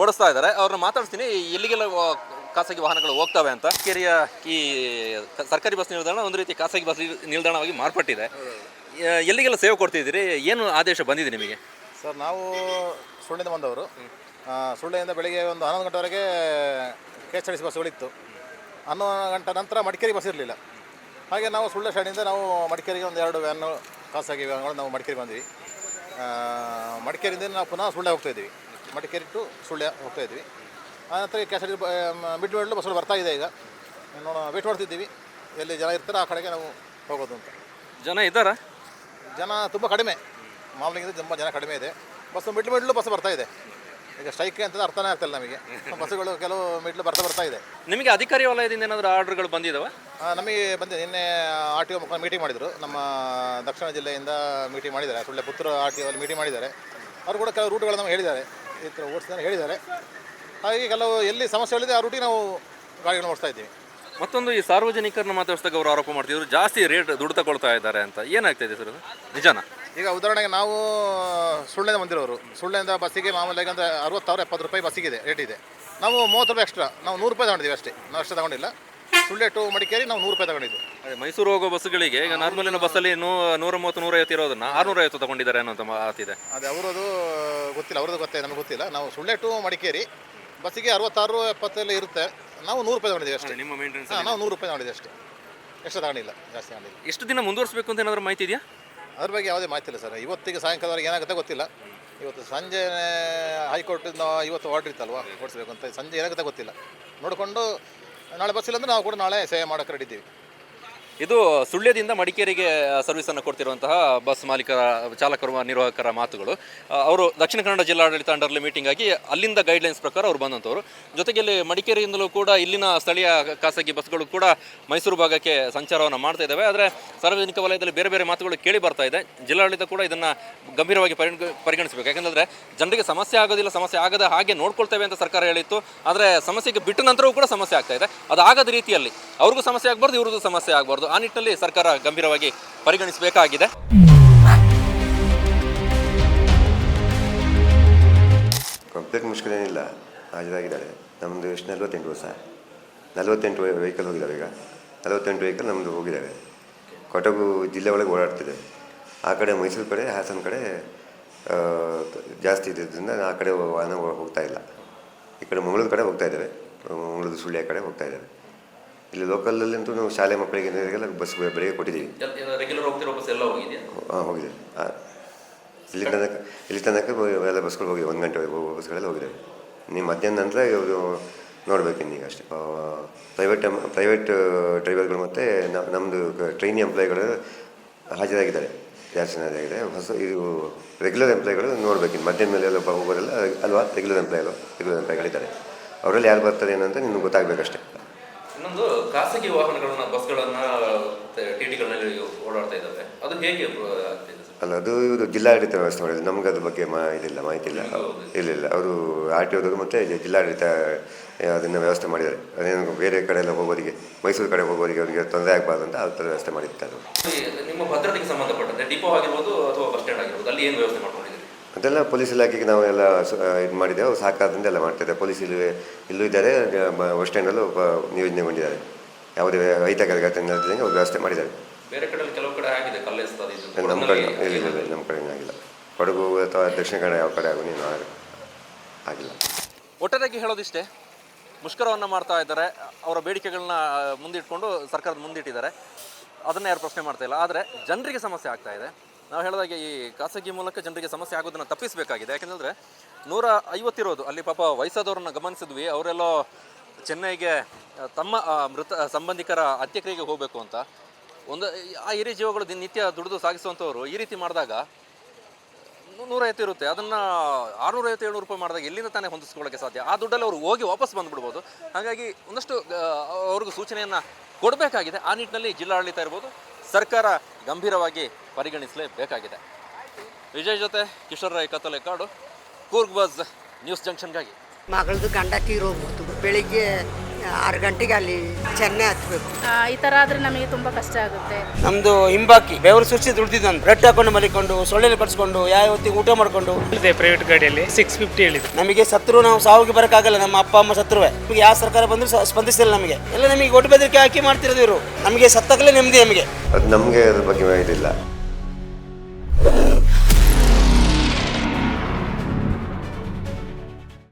ಓಡಿಸ್ತಾ ಇದ್ದಾರೆ. ಅವ್ರನ್ನ ಮಾತಾಡ್ತೀನಿ ಎಲ್ಲಿಗೆಲ್ಲ ಖಾಸಗಿ ವಾಹನಗಳು ಹೋಗ್ತವೆ ಅಂತ ಕೆರೆಯ ಈ ಸರ್ಕಾರಿ ಬಸ್ ನಿಲ್ದಾಣ ಒಂದು ರೀತಿ ಖಾಸಗಿ ಬಸ್ ನಿಲ್ದಾಣವಾಗಿ ಮಾರ್ಪಟ್ಟಿದೆ. ಎಲ್ಲಿಗೆಲ್ಲ ಸೇವೆ ಕೊಡ್ತಿದ್ದೀರಿ? ಏನು ಆದೇಶ ಬಂದಿದೆ ನಿಮಗೆ? ಸರ್ ನಾವು ಸುಳ್ಳಿಂದ ಬಂದವರು. ಸುಳ್ಳಿಯಿಂದ ಬೆಳಿಗ್ಗೆ ಒಂದು ಹನ್ನೊಂದು ಗಂಟೆವರೆಗೆ K S R T C ಬಸ್ಗಳಿತ್ತು ಹನ್ನೊಂದು ಗಂಟೆ ನಂತರ ಮಡಿಕೇರಿ ಬಸ್ ಇರಲಿಲ್ಲ. ಹಾಗೆ ನಾವು ಸುಳ್ಳ ಸ್ಟ್ಯಾಂಡಿಂದ ನಾವು ಮಡಿಕೇರಿಗೆ ಒಂದು ಎರಡು ವ್ಯಾನು ಖಾಸಗಿ ವ್ಯಾನ್ಗಳು ನಾವು ಮಡಿಕೇರಿ ಬಂದ್ವಿ. ಮಡಿಕೇರಿಯಿಂದ ನಾವು ಪುನಃ ಸುಳ್ಳೆ ಹೋಗ್ತಾಯಿದ್ವಿ ಮಡಿಕೇರಿ ಟು ಸುಳ್ಳೆ ಹೋಗ್ತಾ ಇದ್ವಿ ಆನಂತರ K S R T mid ಮಿಡ್ಲು ಬಸ್ಗಳು ಬರ್ತಾ ಇದೆ ಈಗ. ನೋಡೋಣ ವೇಟ್ ಮಾಡ್ತಿದ್ದೀವಿ. ಎಲ್ಲಿ ಜನ ಇರ್ತಾರೆ ಆ ಕಡೆಗೆ ನಾವು ಹೋಗೋದು ಅಂತ. ಜನ ಇದ್ದಾರಾ? ಜನ ತುಂಬ ಕಡಿಮೆ. ಮಾಮೂಲಿಗಿಂತ ತುಂಬ ಜನ ಕಡಿಮೆ ಇದೆ. ಬಸ್ ಮಿಡ್ಲ್ ಮಿಡ್ಲು ಬಸ್ ಬರ್ತಾ ಇದೆ. ಈಗ ಸ್ಟ್ರೈಕ್ ಅಂತ ಅರ್ಥನೇ ಆಗ್ತಿಲ್ಲ ನಮಗೆ. ಬಸ್ಸುಗಳು ಕೆಲವು ಮಿಡ್ಲು ಬರ್ತಾ ಬರ್ತಾ ಇದೆ. ನಿಮಗೆ ಅಧಿಕಾರಿ ವಲಯದಿಂದ ಏನಾದರೂ ಆರ್ಡರ್ಗಳು ಬಂದಿದ್ದಾವೆ ನಮಗೆ ಬಂದಿದೆ. ನಿನ್ನೆ ಆರ್ ಟಿ ಒ ಮುಖಾಂತರ ಮೀಟಿಂಗ್ ಮಾಡಿದರು. ನಮ್ಮ ದಕ್ಷಿಣ ಜಿಲ್ಲೆಯಿಂದ ಮೀಟಿಂಗ್ ಮಾಡಿದ್ದಾರೆ. ಸುಳ್ಳೆ ಪುತ್ರ ಆರ್ ಟಿ ಒಲ್ಲಿ ಮೀಟಿಂಗ್ ಮಾಡಿದ್ದಾರೆ. ಅವರು ಕೂಡ ಕೆಲವು ರೂಟ್ಗಳನ್ನು ಹೇಳಿದ್ದಾರೆ. ಈ ಥರ ಓಡಿಸಿದ್ದಾರೆ ಹೇಳಿದ್ದಾರೆ. ಹಾಗಾಗಿ ಕೆಲವು ಎಲ್ಲಿ ಸಮಸ್ಯೆಗಳಿದೆ ಆ ರೂಟಿಗೆ ನಾವು ಗಾಡಿಗಳನ್ನು ಓಡಿಸ್ತಾ ಇದ್ದೀವಿ. ಮತ್ತೊಂದು ಈ ಸಾರ್ವಜನಿಕರನ್ನ ಮಾತಾಡಿಸಿದಾಗ ಅವರು ಆರೋಪ ಮಾಡ್ತಿದ್ರು ಜಾಸ್ತಿ ರೇಟ್ ದುಡ್ಡು ತಗೊಳ್ತಾ ಇದ್ದಾರೆ ಅಂತ. ಏನಾಗ್ತಿದೆ ಸರ್ ಅದು? ನಿಜನಾ? ಈಗ ಉದಾಹರಣೆಗೆ ನಾವು ಸುಳ್ಳಿಂದ ಬಂದಿರೋರು ಸುಳ್ಳೆಯಿಂದ ಬಸ್ಸಿಗೆ ಮಾಮೂಲಿ ಅಂದರೆ ಅರವತ್ತಾರು ಎಪ್ಪತ್ತು ರೂಪಾಯಿ ಬಸ್ಸಿಗಿದೆ ರೇಟ್ ಇದೆ. ನಾವು ಮೂವತ್ತು ರೂಪಾಯಿ ಎಕ್ಸ್ಟ್ರಾ ನಾವು ನೂರು ರೂಪಾಯಿ ತಗೊಂಡಿದ್ದೀವಿ ಅಷ್ಟೇ. ನಾವು ಅಷ್ಟೇ ತಗೊಂಡಿಲ್ಲ. ಸುಳ್ಳೆ ಟು ಮಡಿಕೇರಿ ನಾವು ನೂರು ರೂಪಾಯಿ ತಗೊಂಡಿದ್ದು ಅದೇ ಮೈಸೂರು ಹೋಗೋ ಬಸ್ಗಳಿಗೆ ಈಗ ನಾರ್ಮಲಿನ ಬಸ್ಸಲ್ಲಿ ನೂ ನೂರ ಮೂವತ್ತು ನೂರೈವತ್ತು ಇರೋದನ್ನ ಆರುನೂರ ಐವತ್ತು ತಗೊಂಡಿದ್ದಾರೆ ಅನ್ನೋ ಮಾತಿದೆ ಅದೇ ಅವರದು ಗೊತ್ತಿಲ್ಲ. ಅವ್ರದ್ದು ಗೊತ್ತೇ ನಮಗೆ ಗೊತ್ತಿಲ್ಲ. ನಾವು ಸುಳ್ಳೆ ಟು ಮಡಿಕೇರಿ ಬಸ್ಸಿಗೆ ಅರವತ್ತಾರು ಎಪ್ಪತ್ತೆಲ್ಲ ಇರುತ್ತೆ. ನಾವು ನೂರು ರೂಪಾಯಿ ತಗೊಂಡಿದ್ದೀವಿ ಅಷ್ಟೇ. ನಿಮ್ಮ ಮೇಂಟೆನೆನ್ಸ್ ಹಾಂ ನಾವು ನೂರು ರೂಪಾಯಿ ತಗೊಂಡಿದ್ದೀವಿ ಅಷ್ಟೇ. ಎಕ್ಸ್ಟ್ರಾ ತಗೊಂಡಿಲ್ಲ ಜಾಸ್ತಿ ತಗೊಂಡಿಲ್ಲ. ಎಷ್ಟು ದಿನ ಮುಂದುವರಿಸಬೇಕು ಅಂತ ಏನಾದರೂ ಮಾಹಿತಿ ಇದೆಯಾ? ಅದ್ರ ಬಗ್ಗೆ ಯಾವುದೇ ಮಾಹಿತಿ ಇಲ್ಲ ಸರ್. ಇವತ್ತಿಗೆ ಸಾಯಂಕಾಲವರೆಗೆ ಏನಾಗುತ್ತೆ ಗೊತ್ತಿಲ್ಲ. ಇವತ್ತು ಸಂಜೆ ಹೈಕೋರ್ಟಿಂದ ಇವತ್ತು ಆರ್ಡರ್ ಇತ್ತಲ್ವಾ? ಕೊಡಿಸ್ಬೇಕು ಅಂತ. ಸಂಜೆ ಏನಾಗುತ್ತೆ ಗೊತ್ತಿಲ್ಲ. ನೋಡಿಕೊಂಡು ನಾಳೆ ಬಸ್ಸಿಲ್ಲ ಅಂದ್ರೆ ನಾವು ಕೂಡ ನಾಳೆ ಸೇವೆ ಮಾಡೋಕೆ ರೆಡಿ ಇದ್ದೀವಿ. ಇದು ಸುಳ್ಯದಿಂದ ಮಡಿಕೇರಿಗೆ ಸರ್ವಿಸನ್ನು ಕೊಡ್ತಿರುವಂತಹ ಬಸ್ ಮಾಲೀಕರ ಚಾಲಕರು, ನಿರ್ವಾಹಕರ ಮಾತುಗಳು. ಅವರು ದಕ್ಷಿಣ ಕನ್ನಡ ಜಿಲ್ಲಾಡಳಿತ ಅಂಡರ್ಲಿ ಮೀಟಿಂಗ್ ಆಗಿ ಅಲ್ಲಿಂದ ಗೈಡ್ಲೈನ್ಸ್ ಪ್ರಕಾರ ಅವರು ಬಂದಂಥವ್ರು. ಜೊತೆಗೆ ಇಲ್ಲಿ ಮಡಿಕೇರಿಯಿಂದಲೂ ಕೂಡ ಇಲ್ಲಿನ ಸ್ಥಳೀಯ ಖಾಸಗಿ ಬಸ್ಗಳು ಕೂಡ ಮೈಸೂರು ಭಾಗಕ್ಕೆ ಸಂಚಾರವನ್ನು ಮಾಡ್ತಾ ಇದ್ದಾವೆ ಆದರೆ ಸಾರ್ವಜನಿಕ ವಲಯದಲ್ಲಿ ಬೇರೆ ಬೇರೆ ಮಾತುಗಳು ಕೇಳಿ ಬರ್ತಾ ಇದೆ. ಜಿಲ್ಲಾಡಳಿತ ಕೂಡ ಇದನ್ನು ಗಂಭೀರವಾಗಿ ಪರಿಗ ಪರಿಗಣಿಸಬೇಕು. ಯಾಕಂದ್ರೆ ಜನರಿಗೆ ಸಮಸ್ಯೆ ಆಗೋದಿಲ್ಲ, ಸಮಸ್ಯೆ ಆಗದ ಹಾಗೆ ನೋಡ್ಕೊಳ್ತೇವೆ ಅಂತ ಸರ್ಕಾರ ಹೇಳಿತ್ತು. ಆದರೆ ಸಮಸ್ಯೆಗೆ ಬಿಟ್ಟ ನಂತರವೂ ಕೂಡ ಸಮಸ್ಯೆ ಆಗ್ತಾ ಇದೆ. ಅದಾಗದ ರೀತಿಯಲ್ಲಿ ಅವ್ರಿಗೂ ಸಮಸ್ಯೆ ಆಗಬಾರ್ದು, ಇವ್ರದ್ದು ಸಮಸ್ಯೆ ಆಗಬಾರ್ದು. ಆ ನಿಟ್ಟಿನಲ್ಲಿ ಸರ್ಕಾರ ಗಂಭೀರವಾಗಿ ಪರಿಗಣಿಸಬೇಕಾಗಿದೆ. ಕಂಪ್ಲೀಟ್ ಮುಷ್ಕರ ಏನಿಲ್ಲ, ಹಾಜರಾಗಿದ್ದಾರೆ. ನಮ್ಮದು ಎಷ್ಟು? ನಲ್ವತ್ತೆಂಟು ವರ್ಷ ನಲವತ್ತೆಂಟು ವೆಹಿಕಲ್ ಹೋಗಿದ್ದಾವೆ ಈಗ. ನಲವತ್ತೆಂಟು ವೆಹಿಕಲ್ ನಮ್ಮದು ಹೋಗಿದ್ದಾವೆ ಕೊಡಗು ಜಿಲ್ಲೆ ಒಳಗೆ ಓಡಾಡ್ತಿದೆ. ಆ ಕಡೆ ಮೈಸೂರು ಕಡೆ, ಹಾಸನ ಕಡೆ ಜಾಸ್ತಿ ಇದ್ದಿದ್ದರಿಂದ ಆ ಕಡೆ ವಾಹನ ಹೋಗ್ತಾ ಇಲ್ಲ. ಈ ಕಡೆ ಮಂಗಳೂರು ಕಡೆ ಹೋಗ್ತಾ ಇದ್ದಾವೆ ಮಂಗಳೂರು ಸುಳ್ಯ ಕಡೆ ಹೋಗ್ತಾ ಇದ್ದೇವೆ ಇಲ್ಲಿ ಲೋಕಲಲ್ಲಂತೂ ನಾವು ಶಾಲೆ ಮಕ್ಕಳಿಗೆ ಎಲ್ಲ ಬಸ್ ಬೆಳಗ್ಗೆ ಕೊಟ್ಟಿದ್ದೀವಿ. ರೆಗ್ಯುಲರ್ ಹೋಗ್ತಿರೋ ಬಸ್ ಎಲ್ಲ ಹೋಗಿದೆಯಾ? ಹಾಂ ಹೋಗಿದೆ ಇಲ್ಲಿ ತನಕ ಇಲ್ಲಿ ತನಕ ಎಲ್ಲ ಬಸ್ಗಳು ಹೋಗಿದೆ ಒಂದು ಗಂಟೆ ಹೋಗೋ ಬಸ್ಗಳೆಲ್ಲ ಹೋಗಿದ್ದಾವೆ. ನೀವು ಮಧ್ಯಾಹ್ನ ನಂತರ ಇವರು ನೋಡಬೇಕು ಇನ್ನೀಗ ಅಷ್ಟೇ. ಪ್ರೈವೇಟ್ ಪ್ರೈವೇಟ್ ಡ್ರೈವರ್ಗಳು ಮತ್ತು ನಮ್ಮದು ಟ್ರೈನಿ ಎಂಪ್ಲಾಯ್ಗಳು ಹಾಜರಾಗಿದ್ದಾರೆ. ಜಾಸ್ತಿ ಚೆನ್ನಾಗಿದೆ ಹೊಸ ಇದು ರೆಗ್ಯುಲರ್ ಎಂಪ್ಲಾಯ್ಗಳು ನೋಡಬೇಕು. ಮಧ್ಯಾಹ್ನ ಮೇಲೆ ಎಲ್ಲ ಹೋಗೋರೆಲ್ಲ ಅಲ್ವಾ? ರೆಗ್ಯುಲರ್ ಎಂಪ್ಲಾಯ್ಗಳು ರೆಗ್ಯುಲರ್ ಎಂಪ್ಲಾಯ್ಗಳಿದ್ದಾರೆ ಅವರಲ್ಲಿ ಯಾರು ಬರ್ತಾರೆ ಏನಂತ ನಿಮ್ಗೆ ಗೊತ್ತಾಗಬೇಕಷ್ಟೇ. ಇನ್ನೊಂದು ಖಾಸಗಿ ವಾಹನಗಳನ್ನ ಬಸ್ಗಳನ್ನ ಟಿ ಟಿಗಳಲ್ಲಿ ಓಡಾಡ್ತಾ ಇದ್ದಾವೆ. ಅದು ಹೇಗೆ ಆಗ್ತಿದೆ ಸರ್? ಅಲ್ಲ ಅದು ಇವರು ಜಿಲ್ಲಾಡಳಿತ ವ್ಯವಸ್ಥೆ ಮಾಡಿದ್ರು ನಮ್ಗೆ ಅದ್ರ ಬಗ್ಗೆ ಮಾ ಇದಿಲ್ಲ ಮಾಹಿತಿ ಇಲ್ಲ. ಇಲ್ಲ ಇಲ್ಲ. ಅವರು ಆರ್ ಟಿ ಒದವರು ಮತ್ತು ಜಿಲ್ಲಾಡಳಿತ ಅದನ್ನು ವ್ಯವಸ್ಥೆ ಮಾಡಿದ್ದಾರೆ. ಅದೇನು ಬೇರೆ ಕಡೆ ಎಲ್ಲ ಹೋಗೋರಿಗೆ ಮೈಸೂರು ಕಡೆ ಹೋಗೋರಿಗೆ ಅವರಿಗೆ ತೊಂದರೆ ಆಗಬಾರ್ದು ಅಂತ ಆ ಥರ ವ್ಯವಸ್ಥೆ ಮಾಡಿರ್ತಾರೆ ಅವರು ನಿಮ್ಮ ಭದ್ರತೆಗೆ ಸಂಬಂಧಪಟ್ಟಂತೆ ಡಿಪೋ ಆಗಿರ್ಬೋದು ಅಥವಾ ಬಸ್ ಸ್ಟ್ಯಾಂಡ್ ಆಗಿರ್ಬೋದು ಅಲ್ಲಿ ಏನು ವ್ಯವಸ್ಥೆ ಮಾಡ್ಕೊಂಡಿದ್ದೀರಿ? ಅದೆಲ್ಲ ಪೊಲೀಸ್ ಇಲಾಖೆಗೆ ನಾವು ಎಲ್ಲ ಇದು ಮಾಡಿದ್ದೇವೆ. ಅವ್ರು ಸಾಕಾದ್ರಿಂದ ಎಲ್ಲ ಮಾಡ್ತಿದ್ದಾರೆ. ಪೊಲೀಸ್ ಇಲ್ಲಿ ಇಲ್ಲೂ ಇದ್ದಾರೆ. ಬಸ್ ಸ್ಟ್ಯಾಂಡಲ್ಲೂ ನಿಯೋಜನೆ ಮಾಡಿದ್ದಾರೆ. ಯಾವುದೇ ರೈತ ಕಾರ್ಯಕರ್ತರಿಂದ ನಡೆದಂಗೆ ಅವ್ರು ವ್ಯವಸ್ಥೆ ಮಾಡಿದ್ದಾರೆ. ಬೇರೆ ಕಡೆ ಕೆಲವು ಕಡೆ ಆಗಿದೆ ಕಲ್ಲೆಸ್ತದೆ ಇದು. ನಮ್ಮ ಕಡೆ ಇಲ್ಲ ಇಲ್ಲ ಇಲ್ಲ ನಮ್ಮ ಕಡೆ ಆಗಿಲ್ಲ. ಕೊಡಗು ಅಥವಾ ದಕ್ಷಿಣ ಕನ್ನಡ ಯಾವ ಕಡೆ ಆಗುವ ನೀನು ಆಗಿಲ್ಲ. ಒಟ್ಟಾರೆಯಾಗಿ ಹೇಳೋದಿಷ್ಟೇ ಮುಷ್ಕರವನ್ನು ಮಾಡ್ತಾ ಇದ್ದಾರೆ. ಅವರ ಬೇಡಿಕೆಗಳನ್ನ ಮುಂದಿಟ್ಕೊಂಡು ಸರ್ಕಾರದ ಮುಂದಿಟ್ಟಿದ್ದಾರೆ. ಅದನ್ನ ಯಾರು ಪ್ರಶ್ನೆ ಮಾಡ್ತಾ ಇಲ್ಲ. ಆದರೆ ಜನರಿಗೆ ಸಮಸ್ಯೆ ಆಗ್ತಾ ಇದೆ. ನಾವು ಹೇಳಿದಾಗೆ ಈ ಖಾಸಗಿ ಮೂಲಕ ಜನರಿಗೆ ಸಮಸ್ಯೆ ಆಗೋದನ್ನು ತಪ್ಪಿಸಬೇಕಾಗಿದೆ. ಯಾಕೆಂದರೆ ನೂರ ಐವತ್ತಿರೋದು ಅಲ್ಲಿ ಪಾಪ ವಯಸ್ಸಾದವ್ರನ್ನ ಗಮನಿಸಿದ್ವಿ. ಅವರೆಲ್ಲೋ ಚೆನ್ನೈಗೆ ತಮ್ಮ ಮೃತ, ಸಂಬಂಧಿಕರ ಅಂತ್ಯಕ್ರಿಯೆಗೆ ಹೋಗಬೇಕು ಅಂತ. ಒಂದು, ಆ ಹಿರಿಯ ಜೀವಗಳು ದಿನನಿತ್ಯ ದುಡಿದು ಸಾಗಿಸುವಂಥವ್ರು ಈ ರೀತಿ ಮಾಡಿದಾಗ ನೂರೈವತ್ತು ಇರುತ್ತೆ. ಅದನ್ನು ಆರುನೂರೈವತ್ತು ಏಳ್ನೂರು ರೂಪಾಯಿ ಮಾಡಿದಾಗ ಎಲ್ಲಿಂದ ತಾನೇ ಹೊಂದಿಸ್ಕೊಳ್ಳೋಕೆ ಸಾಧ್ಯ? ಆ ದುಡ್ಡಲ್ಲಿ ಅವರು ಹೋಗಿ ವಾಪಸ್ ಬಂದ್ಬಿಡ್ಬೋದು. ಹಾಗಾಗಿ ಒಂದಷ್ಟು ಅವ್ರಿಗೂ ಸೂಚನೆಯನ್ನು ಕೊಡಬೇಕಾಗಿದೆ. ಆ ನಿಟ್ಟಿನಲ್ಲಿ ಜಿಲ್ಲಾಡಳಿತ ಇರ್ಬೋದು ಸರ್ಕಾರ ಗಂಭೀರವಾಗಿ ಪರಿಗಣಿಸಲೇಬೇಕಾಗಿದೆ. ವಿಜಯ್ ಜೊತೆ ಕಿಶೋರ್ ರಾಯ್ ಕತ್ತಲೆ ಕಾಡು. ಕೂರ್ಗ್ ಬಸ್ ನ್ಯೂಸ್ ಜಂಕ್ಷನ್ಗಾಗಿ. ಮಗಳದು ಗಂಡ ತೀರೋಗ್ಬಿಡ್ತು ಬೆಳಿಗ್ಗೆ ಆರು ಗಂಟೆಗೆ ಅಲ್ಲಿ ಚೆನ್ನೈ ಹತ್ಬೇಕು. ಆ, ಈ ಥರ ಆದರೆ ನಮಗೆ ತುಂಬ ಕಷ್ಟ ಆಗುತ್ತೆ. ನಮ್ದು ಹಿಂಬಾಕಿ ಬೆವರು ಸುರಿಸಿ ದುಡ್ದಿದ್ದು ಬ್ರೆಡ್ ಹಾಕೊಂಡು ಮಲಿಕೊಂಡು ಸೊಳ್ಳೆಲಿ ಪಡಿಸ್ಕೊಂಡು ಯಾವ ಹೊತ್ತಿಗೆ ಊಟ ಮಾಡ್ಕೊಂಡು. ಇದೆ ಪ್ರೈವೇಟ್ ಗಾಡಿಯಲ್ಲಿ ಸಿಕ್ಸ್ ಫಿಫ್ಟಿ ಹೇಳಿದ್ರು ನಮಗೆ ಸತ್ರು ನಾವು ಸಾವಿಗೆ ಬರೋಕ್ಕಾಗಲ್ಲ ನಮ್ಮ ಅಪ್ಪ ಅಮ್ಮ ಸತ್ರುವೆ ನಮಗೆ ಯಾವ ಸರ್ಕಾರ ಬಂದರೂ ಸ್ಪಂದಿಸಿಲ್ಲ ನಮಗೆ. ಎಲ್ಲ ನಮಗೆ ಒಟ್ಟು ಬೆದರಿಕೆ ಹಾಕಿ ಮಾಡ್ತಿರೋದು ಇವರು. ನಮಗೆ ಸತ್ತಾಗಲೇ ನೆಮ್ಮದಿ ನಮಗೆ. ಅದು ನಮಗೆ ಅದ್ರ ಬಗ್ಗೆ ಇದಿಲ್ಲ.